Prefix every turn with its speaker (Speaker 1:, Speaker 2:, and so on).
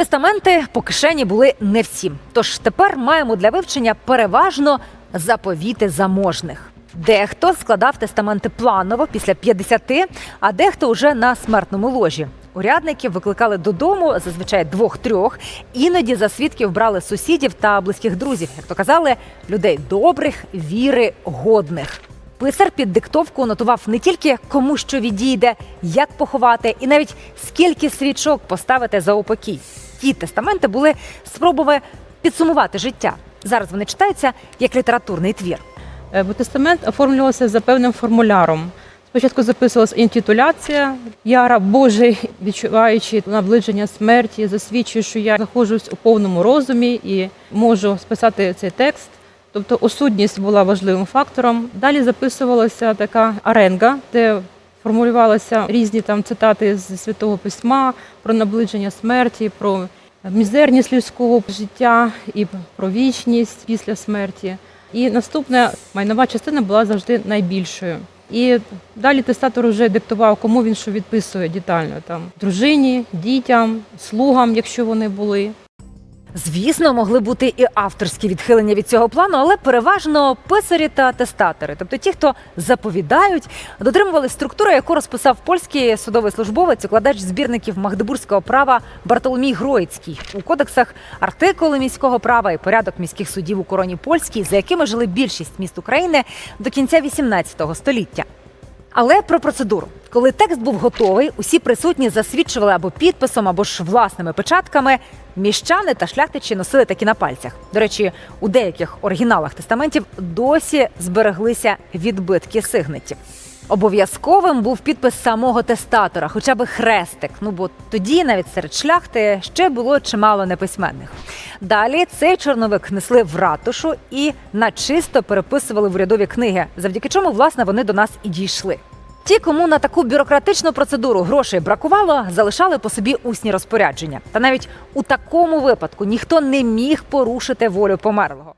Speaker 1: Тестаменти по кишені були не всім. Тож тепер маємо для вивчення переважно заповіти заможних. Дехто складав тестаменти планово після 50, а дехто вже на смертному ложі. Урядників викликали додому зазвичай двох-трьох. Іноді за свідків брали сусідів та близьких друзів, як то казали, людей добрих, віри, годних. Писар під диктовку нотував не тільки кому що відійде, як поховати, і навіть скільки свічок поставити за упокій. Ті тестаменти були спробами підсумувати життя. Зараз вони читаються як літературний твір.
Speaker 2: Е, Бо тестамент оформлювався за певним формуляром. Спочатку записувалася інтитуляція. Я раб Божий, відчуваючи наближення смерті, засвідчую, що я знаходжусь у повному розумі і можу списати цей текст. Тобто осудність була важливим фактором. Далі записувалася така аренга, де формулювалися різні там цитати з святого письма про наближення смерті, про мізерність людського життя і про вічність після смерті. І наступна майнова частина була завжди найбільшою. І далі тестатор вже диктував, кому він що відписує детально там дружині, дітям, слугам, якщо вони були.
Speaker 1: Звісно, могли бути і авторські відхилення від цього плану, але переважно писарі та тестатори, тобто ті, хто заповідають, дотримували структури, яку розписав польський судовий службовець, укладач збірників магдебурзького права Бартоломій Гроїцький у кодексах артикули міського права і порядок міських судів у короні польській, за якими жили більшість міст України до кінця 18 століття. Але про процедуру. Коли текст був готовий, усі присутні засвідчували або підписом, або ж власними печатками. Міщани та шляхтичі носили такі на пальцях. До речі, у деяких оригіналах тестаментів досі збереглися відбитки сигнетів. Обов'язковим був підпис самого тестатора, хоча би хрестик. Ну бо тоді навіть серед шляхти ще було чимало неписьменних. Далі цей чорновик несли в ратушу і начисто переписували в урядові книги, завдяки чому власне вони до нас і дійшли. Ті, кому на таку бюрократичну процедуру грошей бракувало, залишали по собі усні розпорядження. Та навіть у такому випадку ніхто не міг порушити волю померлого.